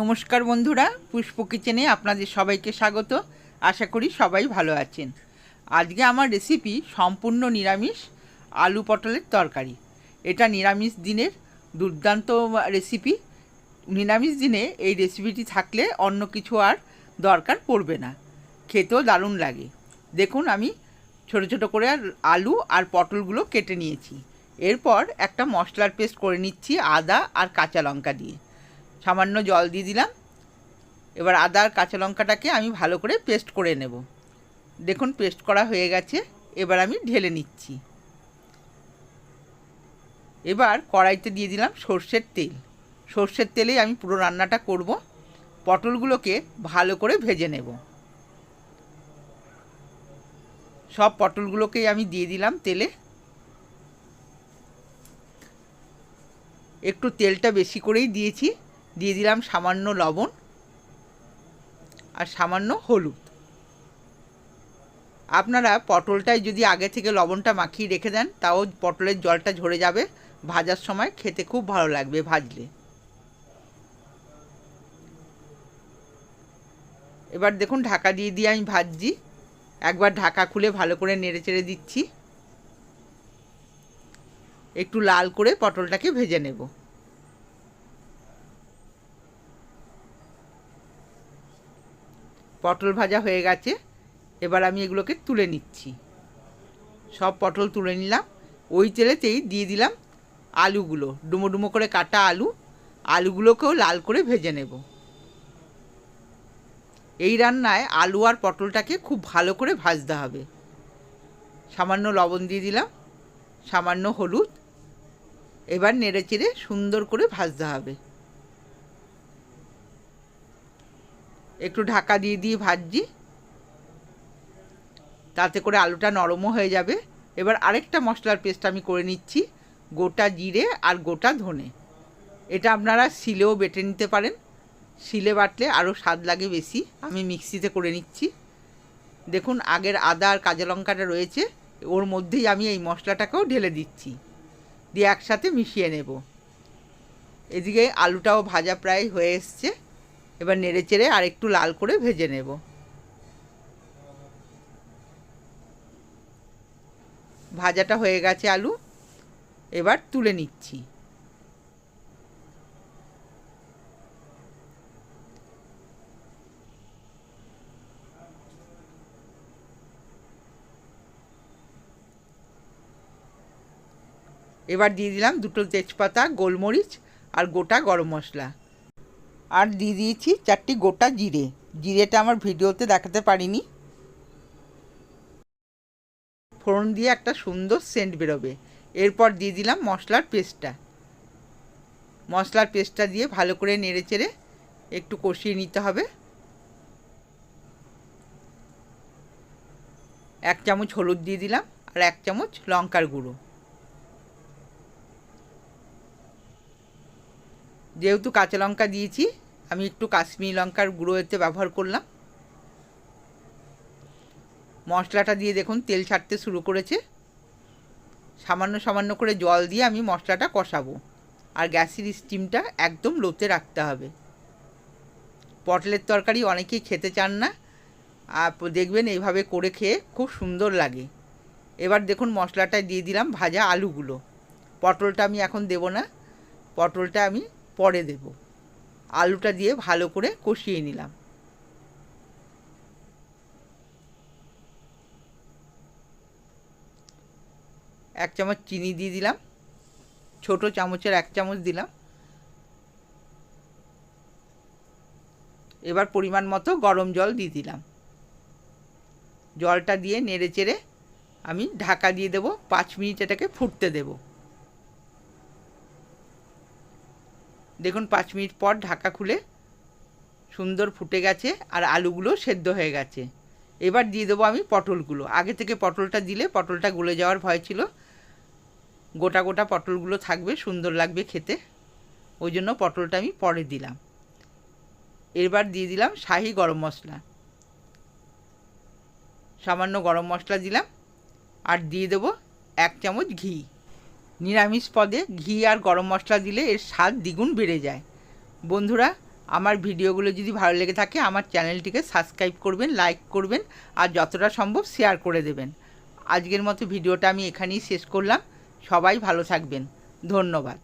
নমস্কার বন্ধুরা, পুষ্প কিচেনে আপনাদের সবাইকে স্বাগত। আশা করি সবাই ভালো আছেন। আজকে আমার রেসিপি সম্পূর্ণ নিরামিষ আলু পটলের তরকারি। এটা নিরামিষ দিনের দুর্দান্ত রেসিপি নিরামিষ দিনে এই রেসিপিটি থাকলে অন্য কিছু আর দরকার পড়বে না। খেতেও দারুণ লাগে। দেখুন, আমি ছোট ছোট করে আর আলু আর পটলগুলো কেটে নিয়েছি। এরপর একটা মশলার পেস্ট করে নিচ্ছি আদা আর কাঁচা লঙ্কা দিয়ে। সামান্য জল দিয়ে দিলাম। এবার আদা আর কাঁচা লঙ্কাটাকে আমি ভালো করে পেস্ট করে নেব। দেখুন, পেস্ট করা হয়ে গেছে। এবার আমি ঢেলে নিচ্ছি। এবার কড়াইতে দিয়ে দিলাম সর্ষের তেল। সর্ষের তেলেই আমি পুরো রান্নাটা করব। পটলগুলোকে ভালো করে ভেজে নেব। সব পটলগুলোকেই আমি দিয়ে দিলাম তেলে। একটু তেলটা বেশি করেই দিয়েছি। দিয়ে দিলাম সামান্য লবণ আর সামান্য হলুদ। আপনারা পটলটায় যদি আগে থেকে লবণটা মাখিয়ে রেখে দেন, তাও পটলের জলটা ঝরে যাবে। ভাজার সময় খেতে খুব ভালো লাগবে ভাজলে। এবার দেখুন ঢাকা দিয়ে দিয়ে আমি ভাজছি। একবার ঢাকা খুলে ভালো করে নেড়ে চেড়ে দিচ্ছি। একটু লাল করে পটলটাকে ভেজে নেব। পটল ভাজা হয়ে গেছে, এবার আমি এগুলোকে তুলে নিচ্ছি। সব পটল তুলে নিলাম। ওই তেলেতেই দিয়ে দিলাম আলুগুলো। ডুমো ডুমো করে কাটা আলু, আলুগুলোকেও লাল করে ভেজে নেব। এই রান্নায় আলু আর পটলটাকে খুব ভালো করে ভাজতে হবে। সামান্য লবণ দিয়ে দিলাম, সামান্য হলুদ। এবার নেড়ে চেড়ে সুন্দর করে ভাজতে হবে। একটু ঢাকা দিয়ে দিয়ে ভাজছি। তাতে করে আলুটা নরমও হয়ে যাবে। এবার আরেকটা মশলার পেস্ট আমি করে নিচ্ছি, গোটা জিরে আর গোটা ধনে। এটা আপনারা শিলেও বেটে নিতে পারেন। শিলে বাটলে আরও স্বাদ লাগে বেশি। আমি মিক্সিতে করে নিচ্ছি। দেখুন, আগের আদা আর কাঁচা লঙ্কাটা রয়েছে। ওর মধ্যেই আমি এই মশলাটাকেও ঢেলে দিচ্ছি। দিয়ে একসাথে মিশিয়ে নেব। এদিকে আলুটাও ভাজা প্রায় হয়ে এসছে। এবার নেড়ে চেড়ে আর একটু লাল করে ভেজে নেব। ভাজাটা হয়ে গেছে আলু। এবার তুলে নিচ্ছি। এবার দিয়ে দিলাম দুটো তেজপাতা, গোলমরিচ আর গোটা গরম মশলা। আর দিয়ে দিয়েছি চারটি গোটা জিরে। জিরেটা আমার ভিডিওতে দেখাতে পারিনি। ফোড়ন দিয়ে একটা সুন্দর সেন্ট বেরোবে। এরপর দিয়ে দিলাম মশলার পেস্টটা। মশলার পেস্টটা দিয়ে ভালো করে নেড়ে চেড়ে একটু কষিয়ে নিতে হবে। এক চামচ হলুদ দিয়ে দিলাম আর এক চামচ লঙ্কার গুঁড়ো। যেহেতু কাঁচা লঙ্কা দিয়েছি, আমি একটু কাশ্মীরি লঙ্কার গুঁড়ো এতে ব্যবহার করলাম। মশলাটা দিয়ে দেখুন, তেল ছাড়তে শুরু করেছে। সামান্য সামান্য করে জল দিয়ে আমি মশলাটা কষাবো। আর গ্যাসের স্টিমটা একদম লোতে রাখতে হবে। পটলের তরকারি অনেকেই খেতে চান না। আর দেখবেন এইভাবে করে খেয়ে খুব সুন্দর লাগে। এবার দেখুন মশলাটা দিয়ে দিলাম ভাজা আলুগুলো। পটলটা আমি এখন দেব না। পটলটা আমি পরে দেব। আলুটা দিয়ে ভালো করে কষিয়ে নিলাম। এক চামচ চিনি দিয়ে দিলাম। ছোট চামচের এক চামচ দিলাম। এবার পরিমাণ মতো গরম জল দিয়ে দিলাম। জলটা দিয়ে নেড়ে চেড়ে আমি ঢাকা দিয়ে দেবো। পাঁচ মিনিট এটাকে ফুটতে দেবো। দেখুন, পাঁচ মিনিট পর ঢাকা খুলে সুন্দর ফুটে গেছে আর আলুগুলো সেদ্ধ হয়ে গেছে। এবার দিয়ে দেবো আমি পটলগুলো। আগে থেকে পটলটা দিলে পটলটা গলে যাওয়ার ভয় ছিল। গোটা গোটা পটলগুলো থাকবে, সুন্দর লাগবে খেতে। ওই জন্য পটলটা আমি পরে দিলাম। এবার দিয়ে দিলাম শাহি গরম মশলা। সামান্য গরম মশলা দিলাম। আর দিয়ে দেবো এক চামচ ঘি। নিরামিষ পদে ঘি আর গরম মশলা দিলে এর স্বাদ দ্বিগুণ বেড়ে যায়। বন্ধুরা, আমার ভিডিওগুলো যদি ভালো লেগে থাকে, আমার চ্যানেলটিকে সাবস্ক্রাইব করবেন, লাইক করবেন আর যতটা সম্ভব শেয়ার করে দেবেন। আজকের মতো ভিডিওটা আমি এখানেই শেষ করলাম। সবাই ভালো থাকবেন। ধন্যবাদ।